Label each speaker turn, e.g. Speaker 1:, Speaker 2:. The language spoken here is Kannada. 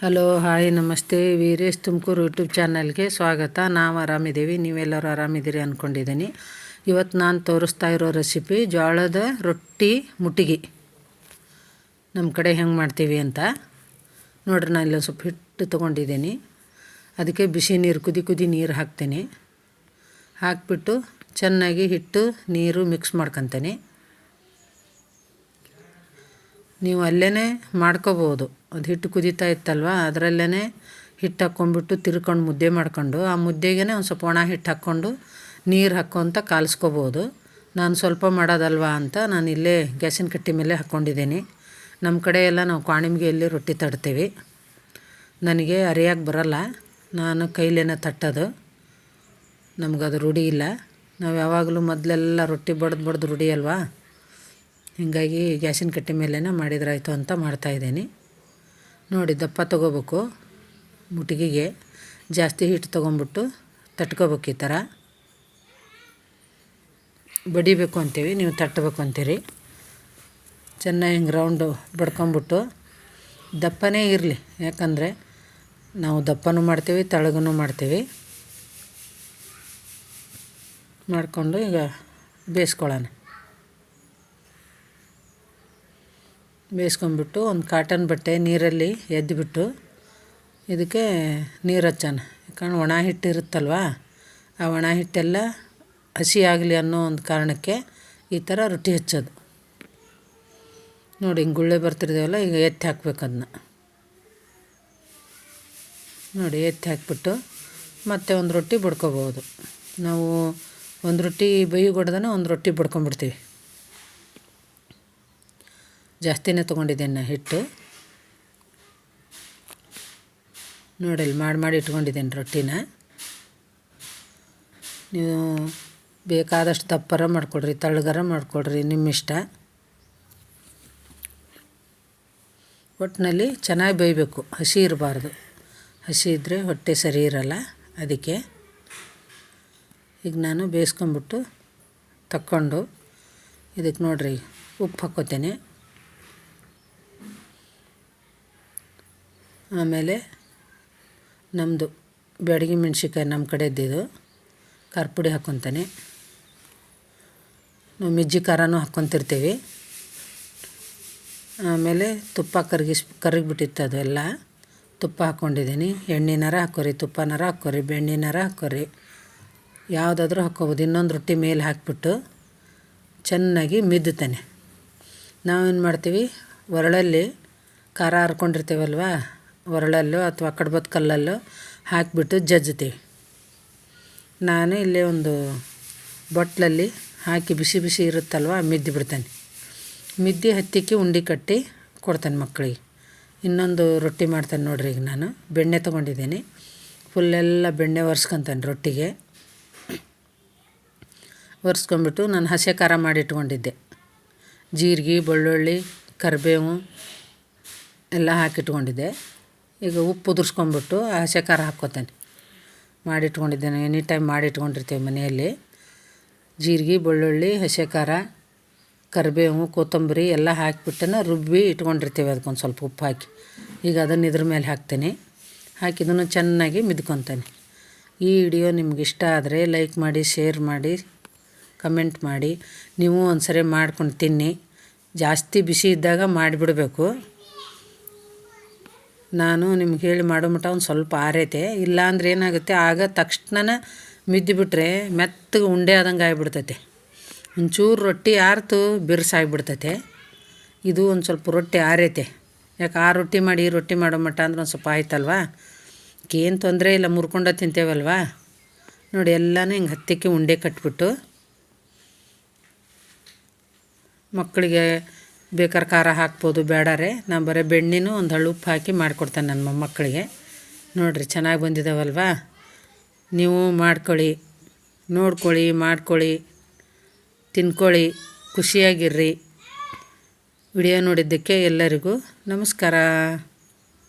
Speaker 1: ಹಲೋ, ಹಾಯ್, ನಮಸ್ತೆ. ವೀರೇಶ್ ತುಮಕೂರು ಯೂಟ್ಯೂಬ್ ಚಾನಲ್ಗೆ ಸ್ವಾಗತ. ನಾವು ಆರಾಮಿದ್ದೀವಿ. ನೀವೆಲ್ಲರೂ ಆರಾಮಿದ್ದೀರಿ ಅಂದ್ಕೊಂಡಿದ್ದೀನಿ ಇವತ್ತು ನಾನು ತೋರಿಸ್ತಾ ಇರೋ ರೆಸಿಪಿ ಜೋಳದ ರೊಟ್ಟಿ ಮುಟ್ಟಿಗೆ. ನಮ್ಮ ಕಡೆ ಹೆಂಗೆ ಮಾಡ್ತೀವಿ ಅಂತ. ನೋಡ್ರಿ, ನಾನು ಇಲ್ಲೊಂದು ಸ್ವಲ್ಪ ಹಿಟ್ಟು ತೊಗೊಂಡಿದ್ದೀನಿ. ಅದಕ್ಕೆ ಬಿಸಿ ನೀರು, ಕುದಿ ಕುದಿ ನೀರು ಹಾಕ್ತೀನಿ. ಹಾಕಿಬಿಟ್ಟು ಚೆನ್ನಾಗಿ ಹಿಟ್ಟು, ನೀರು ಮಿಕ್ಸ್ ಮಾಡ್ಕೊತೀನಿ. ನೀವು ಅಲ್ಲೇ ಮಾಡ್ಕೋಬೋದು. ಅದು ಹಿಟ್ಟು ಕುದೀತಾ ಇತ್ತಲ್ವ? ಅದರಲ್ಲೇ ಹಿಟ್ಟು ಹಾಕ್ಕೊಂಬಿಟ್ಟು ತಿರ್ಕೊಂಡು ಮುದ್ದೆ ಮಾಡ್ಕೊಂಡು, ಆ ಮುದ್ದೆಗೆ ಒಂದು ಸ್ವಲ್ಪ ಒಣ ಹಿಟ್ಟು ಹಾಕ್ಕೊಂಡು ನೀರು ಹಾಕ್ಕೊತ ಕಾಲಿಸ್ಕೋಬೋದು. ನಾನು ಸ್ವಲ್ಪ ಮಾಡೋದಲ್ವಾ ಅಂತ ನಾನು ಇಲ್ಲೇ ಗ್ಯಾಸಿನ ಕಟ್ಟಿ ಮೇಲೆ ಹಾಕ್ಕೊಂಡಿದ್ದೀನಿ ನಮ್ಮ ಕಡೆ ಎಲ್ಲ ನಾವು ಕಾಣಿಮ್ಗೆಯಲ್ಲಿ ರೊಟ್ಟಿ ತಡ್ತೀವಿ ನನಗೆ ಅರಿಯಾಗಿ ಬರಲ್ಲ. ನಾನು ಕೈಲೇನೆ ತಟ್ಟೋದು. ನಮಗದು ರೂಢಿ ಇಲ್ಲ. ನಾವು ಯಾವಾಗಲೂ ಮೊದಲೆಲ್ಲ ರೊಟ್ಟಿ ಬಡ್ದು ಬಡ್ದು ರೂಢಿ ಅಲ್ವಾ? ಹೀಗಾಗಿ ಗ್ಯಾಸಿನ ಕಟ್ಟಿ ಮೇಲೇ ಮಾಡಿದ್ರಾಯ್ತು ಅಂತ ಮಾಡ್ತಾಯಿದ್ದೀನಿ ನೋಡಿ, ದಪ್ಪ ತೊಗೋಬೇಕು. ಮುಟ್ಟಿಗೆಗೆ ಜಾಸ್ತಿ ಹಿಟ್ಟು ತೊಗೊಂಬಿಟ್ಟು ತಟ್ಕೋಬೇಕು ಈ ಥರ. ಬಡಿಬೇಕು ಅಂತೀವಿ, ನೀವು ತಟ್ಟಬೇಕು ಅಂತೀರಿ. ಚೆನ್ನಾಗಿ ಹಿಂಗೆ ರೌಂಡು ಬಡ್ಕೊಂಬಿಟ್ಟು ದಪ್ಪನೇ ಇರಲಿ. ಯಾಕಂದರೆ ನಾವು ದಪ್ಪನೂ ಮಾಡ್ತೀವಿ ತಳಗೂ ಮಾಡ್ತೀವಿ. ಮಾಡಿಕೊಂಡು ಈಗ ಬೇಯಿಸ್ಕೊಳ್ಳೋಣ. ಬೇಯಿಸ್ಕೊಂಬಿಟ್ಟು ಒಂದು ಕಾಟನ್ ಬಟ್ಟೆ ನೀರಲ್ಲಿ ಎದ್ದುಬಿಟ್ಟು ಇದಕ್ಕೆ ನೀರು ಹಚ್ಚೋಣ. ಯಾಕಂದ್ರೆ ಒಣ ಹಿಟ್ಟು ಇರುತ್ತಲ್ವ, ಆ ಒಣ ಹಿಟ್ಟೆಲ್ಲ ಹಸಿ ಆಗಲಿ ಅನ್ನೋ ಒಂದು ಕಾರಣಕ್ಕೆ ಈ ಥರ ರೊಟ್ಟಿ ಹಚ್ಚೋದು. ನೋಡಿ, ಹಿಂಗೆ ಗುಳ್ಳೆ ಬರ್ತಿರ್ದೇವಲ್ಲ ಈಗ ಎತ್ತಿ ಹಾಕ್ಬೇಕು ಅದನ್ನ. ನೋಡಿ, ಎತ್ತಿ ಹಾಕ್ಬಿಟ್ಟು ಮತ್ತೆ ಒಂದು ರೊಟ್ಟಿ ಬಡ್ಕೋಬೋದು. ನಾವು ಒಂದು ರೊಟ್ಟಿ ಬೈಗೊಡ್ದೇ ಒಂದು ರೊಟ್ಟಿ ಬಡ್ಕೊಂಬಿಡ್ತೀವಿ ಜಾಸ್ತಿನೇ ತೊಗೊಂಡಿದ್ದೇನೆ ಹಿಟ್ಟು. ನೋಡಿ ಮಾಡಿ ಮಾಡಿ ಇಟ್ಕೊಂಡಿದ್ದೇನೆ ರೊಟ್ಟಿನ. ನೀವು ಬೇಕಾದಷ್ಟು ದಪ್ಪರ ಮಾಡಿಕೊಡ್ರಿ, ತಳ್ಳಗರ ಮಾಡಿಕೊಡ್ರಿ, ನಿಮ್ಮ ಇಷ್ಟ. ಒಟ್ಟಿನಲ್ಲಿ ಚೆನ್ನಾಗಿ ಬೇಯಬೇಕು, ಹಸಿ ಇರಬಾರ್ದು. ಹಸಿ ಇದ್ದರೆ ಹೊಟ್ಟೆ ಸರಿ ಇರಲ್ಲ, ಅದಕ್ಕೆ. ಈಗ ನಾನು ಬೇಯಿಸ್ಕೊಂಬಿಟ್ಟು ತಕ್ಕೊಂಡು ಇದಕ್ಕೆ ನೋಡಿರಿ, ಉಪ್ಪು ಹಾಕ್ಕೋತೇನೆ. ಆಮೇಲೆ ನಮ್ಮದು ಬ್ಯಾಡಗಿ ಮೆಣ್ಸಿನ್ಕಾಯಿ ನಮ್ಮ ಕಡೆದ್ದಿದು ಖಾರ ಪುಡಿ ಹಾಕ್ಕೊತಾನೆ ನಾವು ಮಿಜ್ಜಿ ಖಾರನೂ ಹಾಕ್ಕೊತಿರ್ತೀವಿ ಆಮೇಲೆ ತುಪ್ಪ ಕರಗಿಸ್ ಕರಗಿಬಿಟ್ಟಿತ್ತು ಅದೆಲ್ಲ. ತುಪ್ಪ ಹಾಕ್ಕೊಂಡಿದ್ದೀನಿ ಎಣ್ಣೆನಾರ ಹಾಕೋರಿ ತುಪ್ಪನಾರ ಹಾಕೋರಿ ಬೆಣ್ಣೆನಾರ ಹಾಕೋರಿ ಯಾವುದಾದ್ರೂ ಹಾಕ್ಕೋಬೋದು. ಇನ್ನೊಂದು ರೊಟ್ಟಿ ಮೇಲೆ ಹಾಕಿಬಿಟ್ಟು ಚೆನ್ನಾಗಿ ಮಿದ್ದುತ್ತಾನೆ. ನಾವೇನು ಮಾಡ್ತೀವಿ? ಒರಳಲ್ಲಿ ಖಾರ ಹರ್ಕೊಂಡಿರ್ತೀವಲ್ವ? ಒರಳಲ್ಲೋ ಅಥವಾ ಕಡ್ಬದ ಕಲ್ಲಲ್ಲೋ ಹಾಕಿಬಿಟ್ಟು ಜಜ್ಜುತ್ತೀವಿ. ನಾನು ಇಲ್ಲೇ ಒಂದು ಬಟ್ಲಲ್ಲಿ ಹಾಕಿ ಬಿಸಿ ಬಿಸಿ ಇರುತ್ತಲ್ವ ಮಿದ್ದಿ ಬಿಡ್ತೇನೆ. ಮಿದ್ದಿ ಹತ್ತಿಕ್ಕಿ ಉಂಡೆ ಕಟ್ಟಿ ಕೊಡ್ತೇನೆ ಮಕ್ಕಳಿಗೆ. ಇನ್ನೊಂದು ರೊಟ್ಟಿ ಮಾಡ್ತೇನೆ ನೋಡ್ರಿ ಈಗ ನಾನು. ಬೆಣ್ಣೆ ತೊಗೊಂಡಿದ್ದೀನಿ. ಫುಲ್ಲೆಲ್ಲ ಬೆಣ್ಣೆ ಒರೆಸ್ಕೊತೇನೆ ರೊಟ್ಟಿಗೆ. ಒರೆಸ್ಕೊಂಬಿಟ್ಟು ನಾನು ಹಸೆ ಖಾರ ಮಾಡಿಟ್ಕೊಂಡಿದ್ದೆ ಜೀರಿಗೆ, ಬೆಳ್ಳುಳ್ಳಿ, ಕರಿಬೇವು ಎಲ್ಲ ಹಾಕಿಟ್ಕೊಂಡಿದ್ದೆ ಈಗ ಉಪ್ಪು ಉದುರ್ಸ್ಕೊಂಡ್ಬಿಟ್ಟು ಹಸೆ ಖಾರ ಹಾಕ್ಕೋತೇನೆ. ಮಾಡಿಟ್ಕೊಂಡಿದ್ದೇನೆ. ಎನಿ ಟೈಮ್ ಮಾಡಿಟ್ಕೊಂಡಿರ್ತೀವಿ ಮನೆಯಲ್ಲಿ. ಜೀರಿಗೆ, ಬೆಳ್ಳುಳ್ಳಿ ಹಸೆ ಖಾರ ಕರಿಬೇವು, ಕೊತ್ತಂಬರಿ ಎಲ್ಲ ಹಾಕಿಬಿಟ್ಟನ ರುಬ್ಬಿ ಇಟ್ಕೊಂಡಿರ್ತೀವಿ ಅದಕ್ಕೊಂದು ಸ್ವಲ್ಪ ಉಪ್ಪು ಹಾಕಿ. ಈಗ ಅದನ್ನು ಇದ್ರ ಮೇಲೆ ಹಾಕ್ತೇನೆ. ಹಾಕಿದನ್ನು ಚೆನ್ನಾಗಿ ಮಿದ್ಕೊತೇನೆ. ಈ ವಿಡಿಯೋ ನಿಮ್ಗೆ ಇಷ್ಟ ಆದರೆ ಲೈಕ್ ಮಾಡಿ ಶೇರ್ ಮಾಡಿ ಕಮೆಂಟ್ ಮಾಡಿ. ನೀವು ಒಂದು ಸರಿ ಮಾಡ್ಕೊಂಡು ತಿನ್ನಿ. ಜಾಸ್ತಿ ಬಿಸಿ ಇದ್ದಾಗ ಮಾಡಿಬಿಡಬೇಕು. ನಾನು ನಿಮ್ಗೆ ಹೇಳಿ ಮಾಡೋ ಮಟ್ಟ ಒಂದು ಸ್ವಲ್ಪ ಆರೈತೆ. ಇಲ್ಲಾಂದ್ರೆ ಏನಾಗುತ್ತೆ, ಆಗ ತಕ್ಷಣ ಮಿದ್ದುಬಿಟ್ರೆ ಮೆತ್ತಗೆ ಉಂಡೆ ಆದಂಗೆ ಆಗಿಬಿಡ್ತೈತೆ. ಒಂಚೂರು ರೊಟ್ಟಿ ಆರ್ತು ಬಿರ್ಸಾಗಿಬಿಡ್ತೈತೆ ಇದು ಒಂದು ಸ್ವಲ್ಪ ರೊಟ್ಟಿ ಆರೈತೆ. ಯಾಕೆ, ಆ ರೊಟ್ಟಿ ಮಾಡಿ, ಈ ರೊಟ್ಟಿ ಮಾಡೋ ಮಟ್ಟ ಅಂದ್ರೆ ಒಂದು ಸ್ವಲ್ಪ ಆಯ್ತಲ್ವಾ? ಏನು ತೊಂದರೆ ಇಲ್ಲ, ಮುರ್ಕೊಂಡ ತಿಂತೇವಲ್ವಾ? ನೋಡಿ, ಎಲ್ಲನೂ ಹಿಂಗೆ ಹತ್ತಿಕ್ಕೆ ಉಂಡೆ ಕಟ್ಬಿಟ್ಟು ಮಕ್ಕಳಿಗೆ ಬೇಕಾದ್ರೆ ಖಾರ ಹಾಕ್ಬೋದು ಬೇಡಾರೆ ನಾನು ಬರೀ ಬೆಣ್ಣೆನೂ ಒಂದು ಹಳ್ಳು ಉಪ್ಪು ಹಾಕಿ ಮಾಡಿಕೊಡ್ತೇನೆ ನನ್ನ ಮೊಮ್ಮಕ್ಕಳಿಗೆ. ನೋಡಿರಿ, ಚೆನ್ನಾಗಿ ಬಂದಿದ್ದಾವಲ್ವಾ ನೀವು ಮಾಡ್ಕೊಳ್ಳಿ, ನೋಡ್ಕೊಳ್ಳಿ, ಮಾಡ್ಕೊಳ್ಳಿ, ತಿನ್ಕೊಳ್ಳಿ, ಖುಷಿಯಾಗಿರ್ರಿ. ವಿಡಿಯೋ ನೋಡಿದ್ದಕ್ಕೆ ಎಲ್ಲರಿಗೂ ನಮಸ್ಕಾರ.